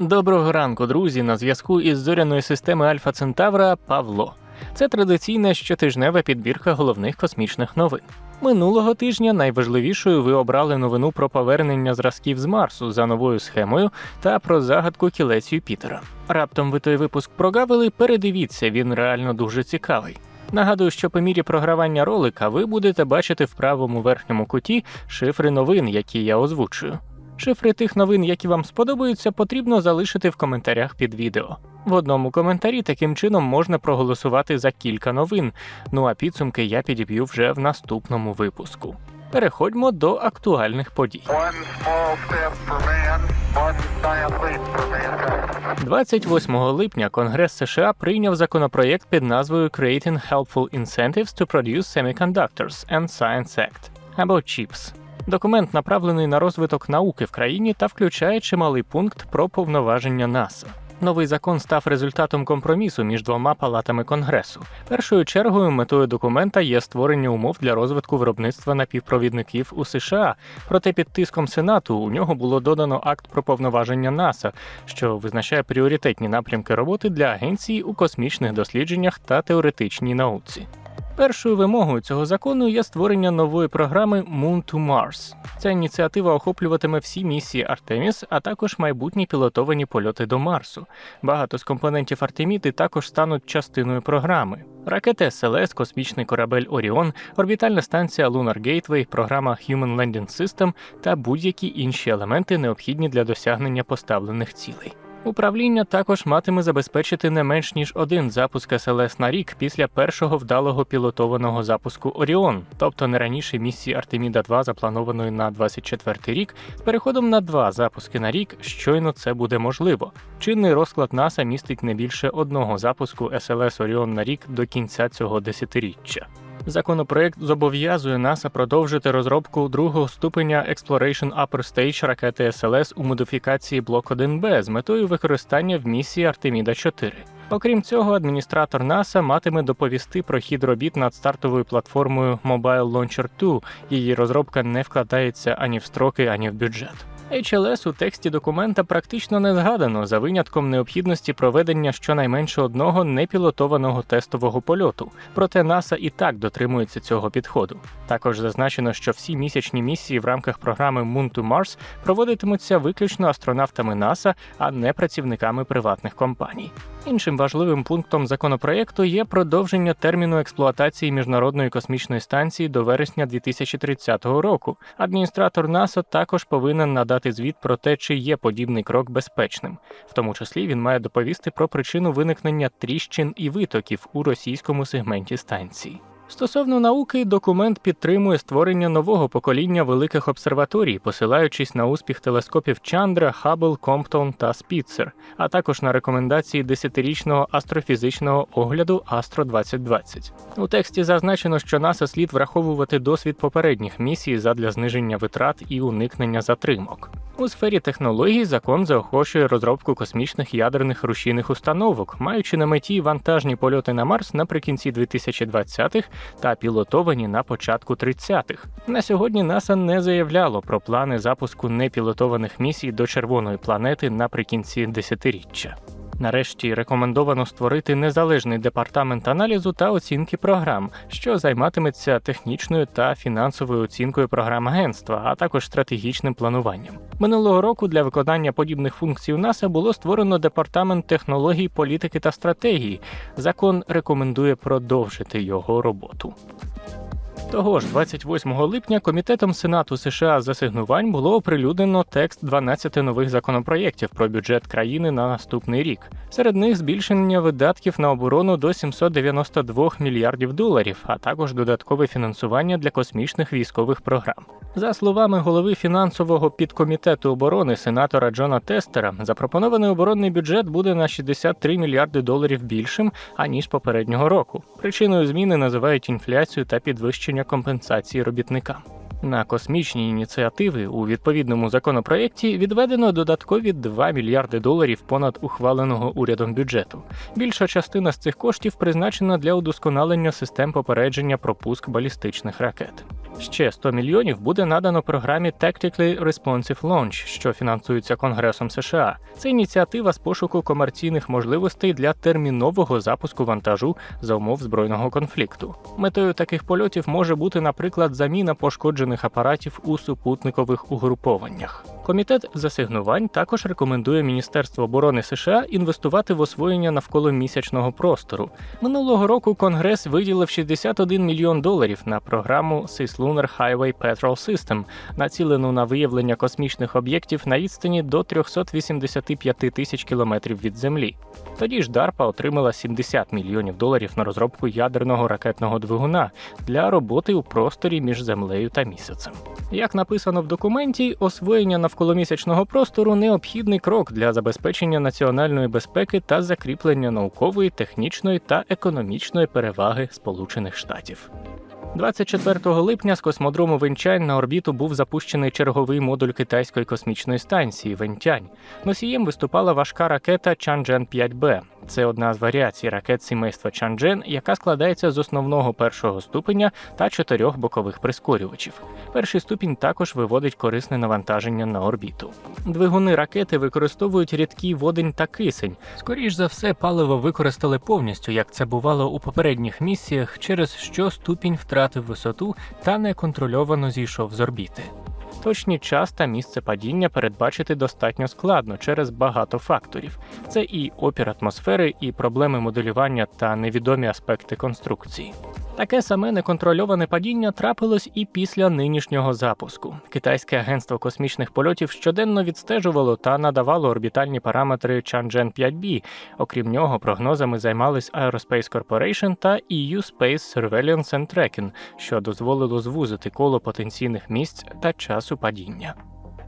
Доброго ранку, друзі. На зв'язку із зоряної системи Альфа Центавра Павло. Це традиційна щотижнева підбірка головних космічних новин. Минулого тижня найважливішою ви обрали новину про повернення зразків з Марсу за новою схемою та про загадку кілець Юпітера. Раптом ви той випуск прогавили, передивіться, він реально дуже цікавий. Нагадую, що по мірі програвання ролика ви будете бачити в правому верхньому куті шифри новин, які я озвучую. Шифри тих новин, які вам сподобаються, потрібно залишити в коментарях під відео. В одному коментарі таким чином можна проголосувати за кілька новин. Ну а підсумки я підіб'ю вже в наступному випуску. Переходьмо до актуальних подій. One small step for man, one giant leap for mankind. 28 липня Конгрес США прийняв законопроєкт під назвою Creating Helpful Incentives to Produce Semiconductors and Science Act або CHIPS. Документ направлений на розвиток науки в країні та включає чималий пункт про повноваження НАСА. Новий закон став результатом компромісу між двома палатами Конгресу. Першою чергою метою документа є створення умов для розвитку виробництва напівпровідників у США. Проте під тиском Сенату у нього було додано акт про повноваження НАСА, що визначає пріоритетні напрямки роботи для агенції у космічних дослідженнях та теоретичній науці. Першою вимогою цього закону є створення нової програми Moon to Mars. Ця ініціатива охоплюватиме всі місії Артеміс, а також майбутні пілотовані польоти до Марсу. Багато з компонентів Артеміди також стануть частиною програми. Ракети СЛС, космічний корабель Оріон, орбітальна станція Lunar Gateway, програма Human Landing System та будь-які інші елементи, необхідні для досягнення поставлених цілей. Управління також матиме забезпечити не менш ніж один запуск СЛС на рік після першого вдалого пілотованого запуску Оріон, тобто не раніше місії Артеміда 2 запланованої на 24 рік, з переходом на два запуски на рік, щойно це буде можливо. Чинний розклад НАСА містить не більше одного запуску СЛС Оріон на рік до кінця цього десятиріччя. Законопроект зобов'язує НАСА продовжити розробку другого ступеня Exploration Upper Stage ракети СЛС у модифікації Блок 1Б з метою використання в місії Артеміда 4. Окрім цього, адміністратор НАСА матиме доповісти про хід робіт над стартовою платформою Mobile Launcher 2. Її розробка не вкладається ані в строки, ані в бюджет. HLS у тексті документа практично не згадано за винятком необхідності проведення щонайменше одного непілотованого тестового польоту. Проте НАСА і так дотримується цього підходу. Також зазначено, що всі місячні місії в рамках програми Moon to Mars проводитимуться виключно астронавтами НАСА, а не працівниками приватних компаній. Іншим важливим пунктом законопроекту є продовження терміну експлуатації міжнародної космічної станції до вересня 2030 року. Адміністратор НАСА також повинен надати звіт про те, чи є подібний крок безпечним. В тому числі він має доповісти про причину виникнення тріщин і витоків у російському сегменті станції. Стосовно науки, документ підтримує створення нового покоління великих обсерваторій, посилаючись на успіх телескопів Чандра, Хаббл, Комптон та Спіцер, а також на рекомендації десятирічного астрофізичного огляду Астро 2020. У тексті зазначено, що НАСА слід враховувати досвід попередніх місій задля зниження витрат і уникнення затримок. У сфері технологій закон заохочує розробку космічних ядерних рушійних установок, маючи на меті вантажні польоти на Марс наприкінці 2020-х та пілотовані на початку 30-х. На сьогодні НАСА не заявляло про плани запуску непілотованих місій до червоної планети наприкінці десятиріччя. Нарешті рекомендовано створити незалежний департамент аналізу та оцінки програм, що займатиметься технічною та фінансовою оцінкою програм агентства, а також стратегічним плануванням. Минулого року для виконання подібних функцій у НАСА було створено департамент технологій, політики та стратегії. Закон рекомендує продовжити його роботу. Того ж, 28 липня комітетом Сенату США з асигнувань було оприлюднено текст 12 нових законопроєктів про бюджет країни на наступний рік. Серед них збільшення видатків на оборону до 792 мільярдів доларів, а також додаткове фінансування для космічних військових програм. За словами голови фінансового підкомітету оборони сенатора Джона Тестера, запропонований оборонний бюджет буде на 63 мільярди доларів більшим аніж попереднього року. Причиною зміни називають інфляцію та підвищення компенсації робітникам. На космічні ініціативи у відповідному законопроєкті відведено додаткові 2 мільярди доларів понад ухваленого урядом бюджету. Більша частина з цих коштів призначена для удосконалення систем попередження про пуск балістичних ракет. Ще 100 мільйонів буде надано програмі Tactically Responsive Launch, що фінансується Конгресом США. Це ініціатива з пошуку комерційних можливостей для термінового запуску вантажу за умов збройного конфлікту. Метою таких польотів може бути, наприклад, заміна пошкоджених апаратів у супутникових угрупованнях. Комітет з асигнувань також рекомендує Міністерству оборони США інвестувати в освоєння навколомісячного простору. Минулого року Конгрес виділив 61 мільйон доларів на програму Cis Lunar Highway Patrol System, націлену на виявлення космічних об'єктів на відстані до 385 тисяч кілометрів від Землі. Тоді ж DARPA отримала 70 мільйонів доларів на розробку ядерного ракетного двигуна для роботи у просторі між землею та місяцем. Як написано в документі, освоєння навколомісячного простору необхідний крок для забезпечення національної безпеки та закріплення наукової, технічної та економічної переваги Сполучених Штатів. 24 липня з космодрому Венчань на орбіту був запущений черговий модуль китайської космічної станції Вентянь. Носієм виступала важка ракета Чанчжен 5Б. Це одна з варіацій ракет сімейства Чанчжен, яка складається з основного першого ступеня та чотирьох бокових прискорювачів. Перший ступінь також виводить корисне навантаження на орбіту. Двигуни ракети використовують рідкий водень та кисень. Скоріш за все, паливо використали повністю, як це бувало у попередніх місіях, через що ступінь втратив висоту та неконтрольовано зійшов з орбіти. Точні час та місце падіння передбачити достатньо складно через багато факторів. Це і опір атмосфери, і проблеми моделювання та невідомі аспекти конструкції. Таке саме неконтрольоване падіння трапилось і після нинішнього запуску. Китайське агентство космічних польотів щоденно відстежувало та надавало орбітальні параметри Chang'e 5B. Окрім нього, прогнозами займались Aerospace Corporation та EU Space Surveillance and Tracking, що дозволило звузити коло потенційних місць та часу падіння.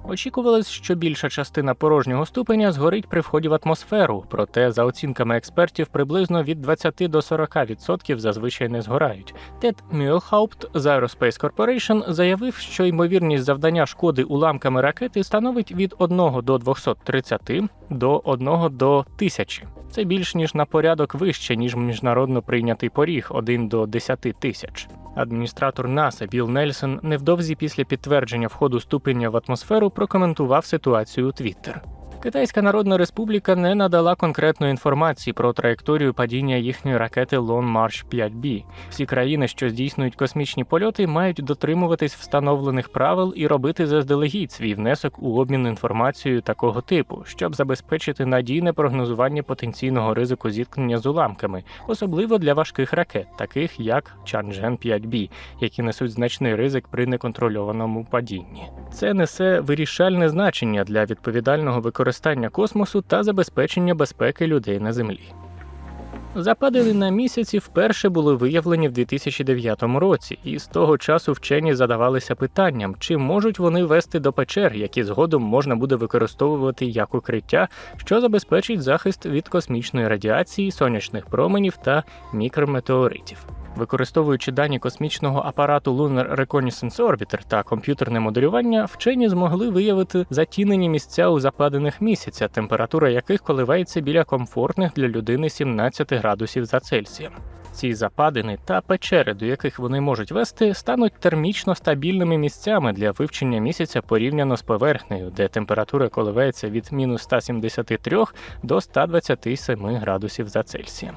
Очікувалось, що більша частина порожнього ступеня згорить при вході в атмосферу, проте, за оцінками експертів, приблизно від 20 до 40% зазвичай не згорають. Тед Мюлхаупт з Aerospace Corporation заявив, що ймовірність завдання шкоди уламками ракети становить від 1 до 230 до 1 до 1000. Це більш ніж на порядок вище, ніж міжнародно прийнятий поріг 1 до 10 тисяч. Адміністратор НАСА Білл Нельсон невдовзі після підтвердження входу ступеня в атмосферу прокоментував ситуацію у Твіттер. Китайська Народна Республіка не надала конкретної інформації про траєкторію падіння їхньої ракети Long March 5B. Всі країни, що здійснюють космічні польоти, мають дотримуватись встановлених правил і робити заздалегідь свій внесок у обмін інформацією такого типу, щоб забезпечити надійне прогнозування потенційного ризику зіткнення з уламками, особливо для важких ракет, таких як Chang'e 5B, які несуть значний ризик при неконтрольованому падінні. Це несе вирішальне значення для відповідального використання космосу та забезпечення безпеки людей на Землі. Западини на місяці вперше були виявлені в 2009 році, і з того часу вчені задавалися питанням, чи можуть вони вести до печер, які згодом можна буде використовувати як укриття, що забезпечить захист від космічної радіації, сонячних променів та мікрометеоритів. Використовуючи дані космічного апарату Lunar Reconnaissance Orbiter та комп'ютерне моделювання, вчені змогли виявити затінені місця у западинах місяця, температура яких коливається біля комфортних для людини 17 градусів за Цельсієм. Ці западини та печери, до яких вони можуть вести, стануть термічно стабільними місцями для вивчення місяця порівняно з поверхнею, де температура коливається від мінус 173 до 127 градусів за Цельсієм.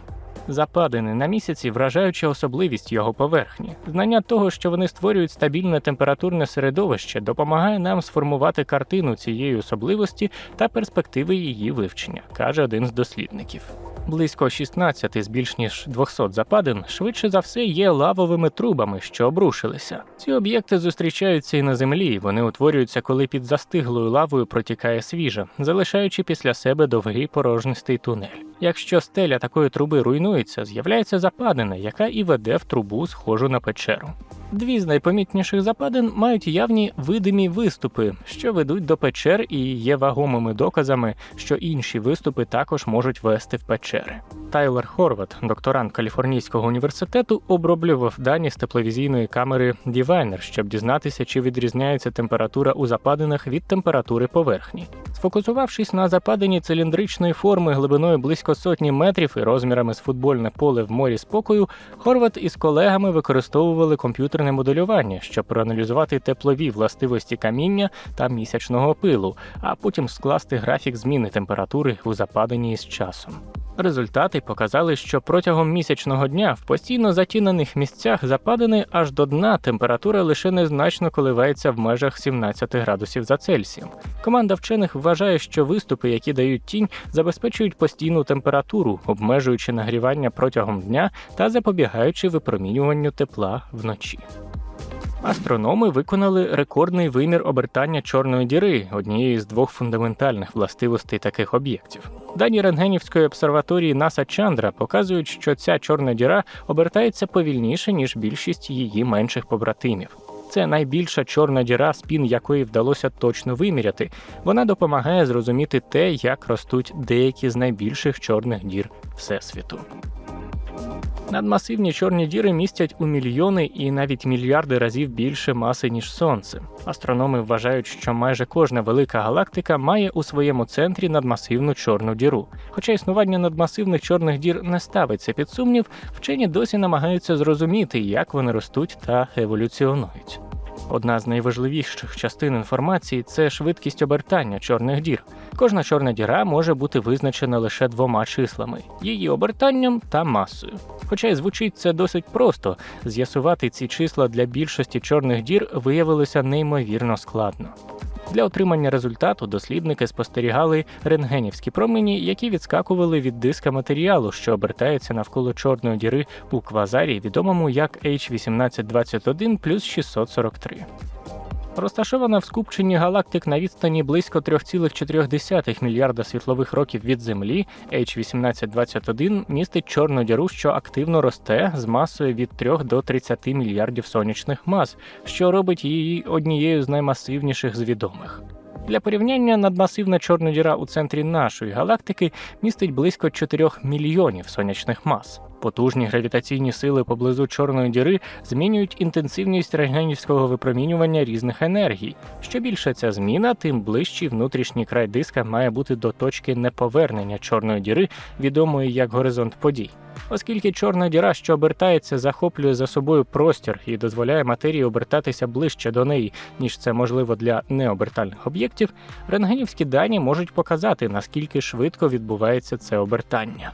Западини на місяці вражаюча особливість його поверхні. Знання того, що вони створюють стабільне температурне середовище, допомагає нам сформувати картину цієї особливості та перспективи її вивчення, каже один з дослідників. Близько 16 з більш ніж 200 западин швидше за все є лавовими трубами, що обрушилися. Ці об'єкти зустрічаються і на землі. і Вони утворюються, коли під застиглою лавою протікає свіжа, залишаючи після себе довгий порожнистий тунель. Якщо стеля такої труби руйнується, з'являється западина, яка і веде в трубу, схожу на печеру. Дві з найпомітніших западин мають явні видимі виступи, що ведуть до печер і є вагомими доказами, що інші виступи також можуть вести в печери. Тайлер Хорват, докторант Каліфорнійського університету, оброблював дані з тепловізійної камери Diviner, щоб дізнатися, чи відрізняється температура у западинах від температури поверхні. Сфокусувавшись на западині циліндричної форми глибиною близько сотні метрів і розмірами з футбольне поле в морі спокою, Хорват із колегами використовували комп'ютерне моделювання, щоб проаналізувати теплові властивості каміння та місячного пилу, а потім скласти графік зміни температури у западині із часом. Результати показали, що протягом місячного дня в постійно затінених місцях западини аж до дна температура лише незначно коливається в межах 17 градусів за Цельсієм. Команда вчених вважає, що виступи, які дають тінь, забезпечують постійну температуру, обмежуючи нагрівання протягом дня та запобігаючи випромінюванню тепла вночі. Астрономи виконали рекордний вимір обертання чорної діри, однієї з двох фундаментальних властивостей таких об'єктів. Дані рентгенівської обсерваторії НАСА Чандра показують, що ця чорна діра обертається повільніше, ніж більшість її менших побратимів. Це найбільша чорна діра, спін якої вдалося точно виміряти. Вона допомагає зрозуміти те, як ростуть деякі з найбільших чорних дір Всесвіту. Надмасивні чорні діри містять у мільйони і навіть мільярди разів більше маси, ніж Сонце. Астрономи вважають, що майже кожна велика галактика має у своєму центрі надмасивну чорну діру. Хоча існування надмасивних чорних дір не ставиться під сумнів, вчені досі намагаються зрозуміти, як вони ростуть та еволюціонують. Одна з найважливіших частин інформації це швидкість обертання чорних дір. Кожна чорна діра може бути визначена лише двома числами її обертанням та масою. Хоча й звучить це досить просто, з'ясувати ці числа для більшості чорних дір виявилося неймовірно складно. Для отримання результату дослідники спостерігали рентгенівські промені, які відскакували від диска матеріалу, що обертається навколо чорної діри у квазарі, відомому як H1821 плюс 643. Розташована в скупченні галактик на відстані близько 3,4 мільярда світлових років від Землі, H1821 містить чорну діру, що активно росте з масою від 3 до 30 мільярдів сонячних мас, що робить її однією з наймасивніших з відомих. Для порівняння надмасивна чорна діра у центрі нашої галактики містить близько 4 мільйонів сонячних мас. Потужні гравітаційні сили поблизу чорної діри змінюють інтенсивність рентгенівського випромінювання різних енергій. Що більше ця зміна, тим ближчий внутрішній край диска має бути до точки неповернення чорної діри, відомої як горизонт подій. Оскільки чорна діра, що обертається, захоплює за собою простір і дозволяє матерії обертатися ближче до неї, ніж це можливо для необертальних об'єктів, рентгенівські дані можуть показати, наскільки швидко відбувається це обертання.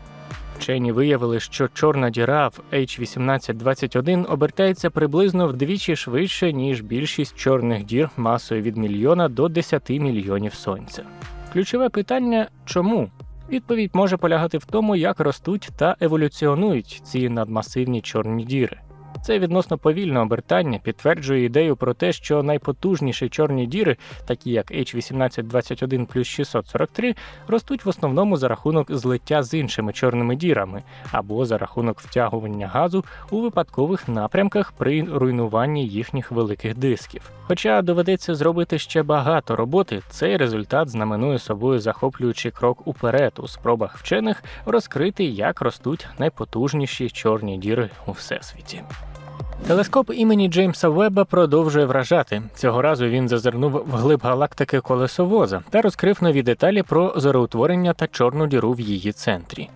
Вчені виявили, що чорна діра в H1821 обертається приблизно вдвічі швидше, ніж більшість чорних дір масою від мільйона до 10 мільйонів сонця. Ключове питання чому? Відповідь може полягати в тому, як ростуть та еволюціонують ці надмасивні чорні діри. Це відносно повільне обертання підтверджує ідею про те, що найпотужніші чорні діри, такі як H1821 плюс 643, ростуть в основному за рахунок злиття з іншими чорними дірами або за рахунок втягування газу у випадкових напрямках при руйнуванні їхніх великих дисків. Хоча доведеться зробити ще багато роботи, цей результат знаменує собою захоплюючий крок уперед у спробах вчених розкрити, як ростуть найпотужніші чорні діри у всесвіті. Телескоп імені Джеймса Веба продовжує вражати. Цього разу він зазирнув вглиб галактики колесовоза та розкрив нові деталі про зороутворення та чорну діру в її центрі.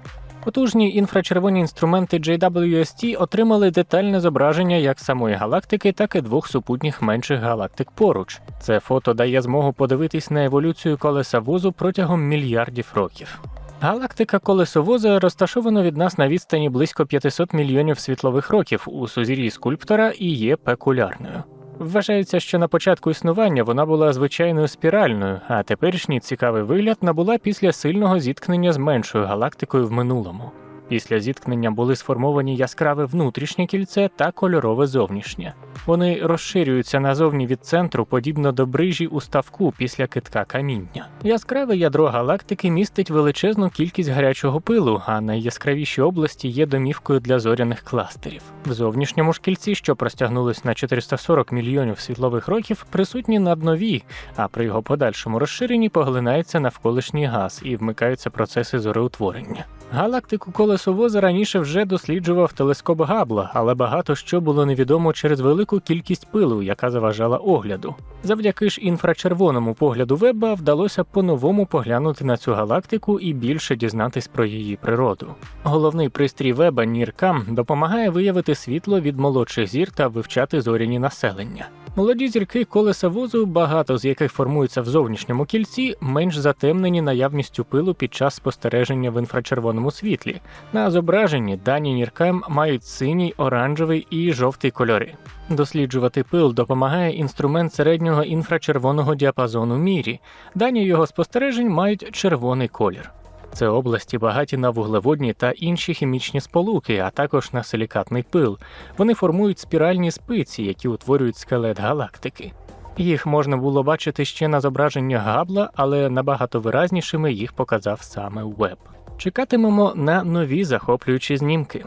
Потужні інфрачервоні інструменти JWST отримали детальне зображення як самої галактики, так і двох супутніх менших галактик поруч. Це фото дає змогу подивитись на еволюцію колеса возу протягом мільярдів років. Галактика колесовоза розташована від нас на відстані близько 500 мільйонів світлових років у сузір'ї скульптора і є пекулярною. Вважається, що на початку існування вона була звичайною спіральною, а теперішній цікавий вигляд набула після сильного зіткнення з меншою галактикою в минулому. Після зіткнення були сформовані яскраве внутрішнє кільце та кольорове зовнішнє. Вони розширюються назовні від центру, подібно до брижі у ставку після китка каміння. Яскраве ядро галактики містить величезну кількість гарячого пилу, а найяскравіші області є домівкою для зоряних кластерів. В зовнішньому ж кільці, що простягнулось на 440 мільйонів світлових років, присутні наднові, а при його подальшому розширенні поглинається навколишній газ і вмикаються процеси зореутворення. Галактику колесовоза раніше вже досліджував телескоп Габла, але багато що було невідомо через велику кількість пилу, яка заважала огляду. Завдяки ж інфрачервоному погляду Веба вдалося по-новому поглянути на цю галактику і більше дізнатись про її природу. Головний пристрій Веба Ніркам допомагає виявити світло від молодших зір та вивчати зоряні населення. Молоді зірки колеса возу, багато з яких формуються в зовнішньому кільці, менш затемнені наявністю пилу під час спостереження в інфрачервоному світлі. На зображенні дані Ніркам мають синій, оранжевий і жовтий кольори. Досліджувати пил допомагає інструмент середнього інфрачервоного діапазону мірі. Дані його спостережень мають червоний колір. Це області багаті на вуглеводні та інші хімічні сполуки, а також на силікатний пил. Вони формують спіральні спиці, які утворюють скелет галактики. Їх можна було бачити ще на зображеннях Габла, але набагато виразнішими їх показав саме Веб. Чекатимемо на нові захоплюючі знімки.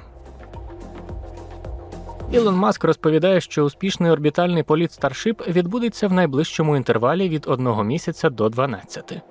Ілон Маск розповідає, що успішний орбітальний політ Starship відбудеться в найближчому інтервалі від 1 місяця до 12.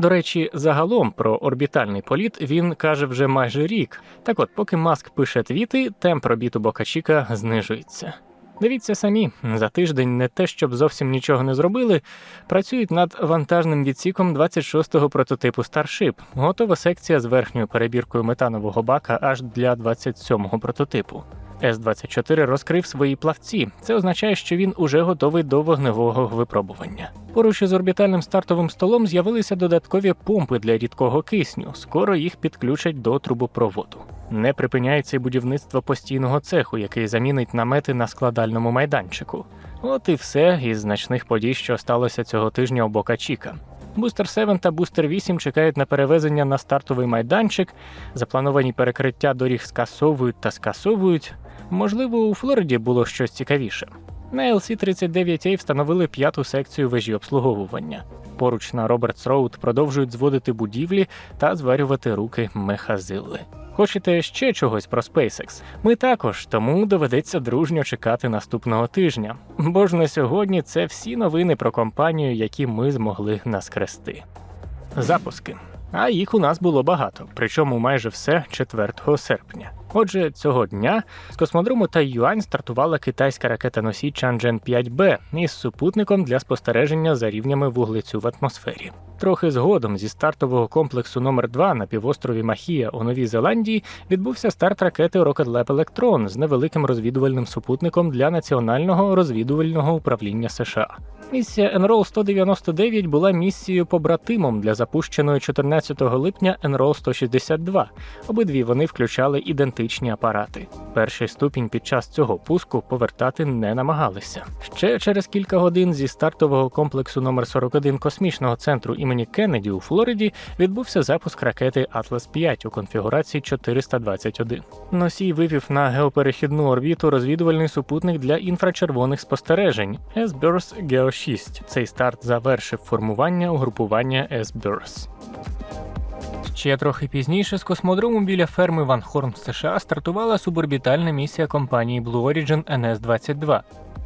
До речі, загалом про орбітальний політ він каже вже майже рік. Так от, поки Маск пише твіти, темп робіту Бокачіка знижується. Дивіться самі, за тиждень не те, щоб зовсім нічого не зробили, працюють над вантажним відсіком 26-го прототипу Starship. Готова секція з верхньою перебіркою метанового бака аж для 27-го прототипу. С-24 розкрив свої плавці. Це означає, що він уже готовий до вогневого випробування. Поруч із орбітальним стартовим столом з'явилися додаткові помпи для рідкого кисню. Скоро їх підключать до трубопроводу. Не припиняється й будівництво постійного цеху, який замінить намети на складальному майданчику. От і все із значних подій, що сталося цього тижня у Бока Чіка. Бустер 7 та Бустер 8 чекають на перевезення на стартовий майданчик. Заплановані перекриття доріг скасовують та скасовують. Можливо, у Флориді було щось цікавіше. На LC-39A встановили п'яту секцію вежі обслуговування. Поруч на Робертс Роуд продовжують зводити будівлі та зварювати руки мехазилли. Хочете ще чогось про SpaceX? Ми також, тому доведеться дружньо чекати наступного тижня. Бо ж на сьогодні це всі новини про компанію, які ми змогли наскрести. Запуски. А їх у нас було багато, причому майже все 4 серпня. Отже, цього дня з космодрому Тайюань стартувала китайська ракета-носій Чанчжен 5Б із супутником для спостереження за рівнями вуглецю в атмосфері. Трохи згодом зі стартового комплексу номер 2 на півострові Махія у Новій Зеландії відбувся старт ракети Rocket Lab Electron з невеликим розвідувальним супутником для Національного розвідувального управління США. Місія Enroll 199 була місією побратимом для запущеної 14 липня Enroll 162. Обидві вони включали ідентичні апарати. Перший ступінь під час цього пуску повертати не намагалися. Ще через кілька годин зі стартового комплексу номер 41 космічного центру імені Кеннеді у Флориді відбувся запуск ракети Atlas 5 у конфігурації 421. Носій вивів на геоперехідну орбіту розвідувальний супутник для інфрачервоних спостережень S-Burst Geo 6. Цей старт завершив формування угрупування S-Burst. Ще трохи пізніше з космодрому біля ферми Ван Хорн в США стартувала суборбітальна місія компанії Blue Origin NS-22.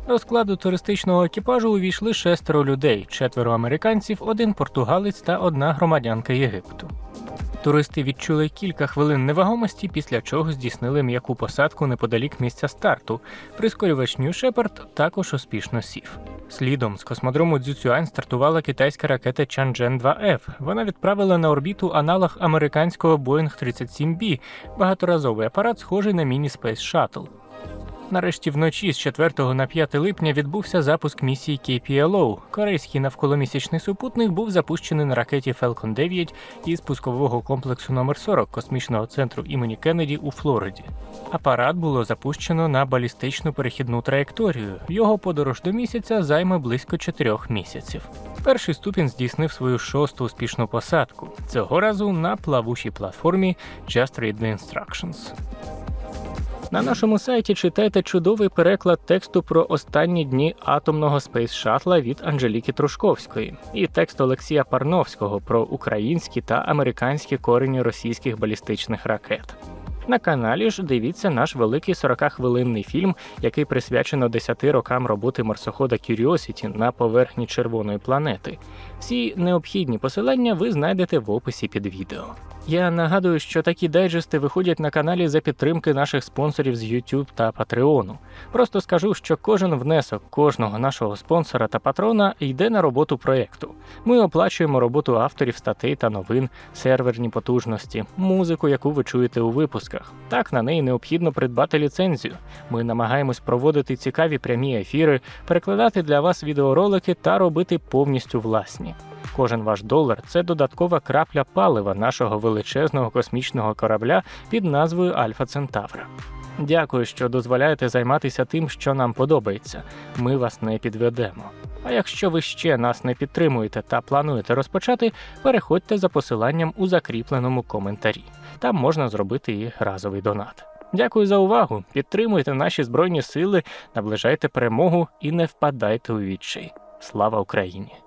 До складу туристичного екіпажу увійшли шестеро людей: четверо американців, один португалець та одна громадянка Єгипту. Туристи відчули кілька хвилин невагомості, після чого здійснили м'яку посадку неподалік місця старту. Прискорювач New Shepard також успішно сів. Слідом з космодрому Цзюцюань стартувала китайська ракета Чанчжен 2F. Вона відправила на орбіту аналог американського Boeing 37B, багаторазовий апарат, схожий на міні Space Shuttle. Нарешті вночі з 4 на 5 липня відбувся запуск місії KPLO. Корейський навколомісячний супутник був запущений на ракеті Falcon 9 із пускового комплексу номер 40 космічного центру імені Кеннеді у Флориді. Апарат було запущено на балістичну перехідну траєкторію. Його подорож до місяця займе близько 4 місяців. Перший ступінь здійснив свою шосту успішну посадку. Цього разу на плавучій платформі Just Read the Instructions. На нашому сайті читайте чудовий переклад тексту про останні дні атомного спейс шатла від Анжеліки Трушковської і текст Олексія Парновського про українські та американські корені російських балістичних ракет. На каналі ж дивіться наш великий 40-хвилинний фільм, який присвячено 10 рокам роботи марсохода Curiosity на поверхні червоної планети. Всі необхідні посилання ви знайдете в описі під відео. Я нагадую, що такі дайджести виходять на каналі за підтримки наших спонсорів з YouTube та Patreon. Просто скажу, що кожен внесок кожного нашого спонсора та патрона йде на роботу проєкту. Ми оплачуємо роботу авторів статей та новин, серверні потужності, музику, яку ви чуєте у випусках. Так на неї необхідно придбати ліцензію. Ми намагаємось проводити цікаві прямі ефіри, перекладати для вас відеоролики та робити повністю власні. Кожен ваш долар це додаткова крапля палива нашого величезного космічного корабля під назвою Альфа Центавра. Дякую, що дозволяєте займатися тим, що нам подобається. Ми вас не підведемо. А якщо ви ще нас не підтримуєте та плануєте розпочати, переходьте за посиланням у закріпленому коментарі. Там можна зробити і разовий донат. Дякую за увагу. Підтримуйте наші збройні сили, наближайте перемогу і не впадайте у відчай. Слава Україні!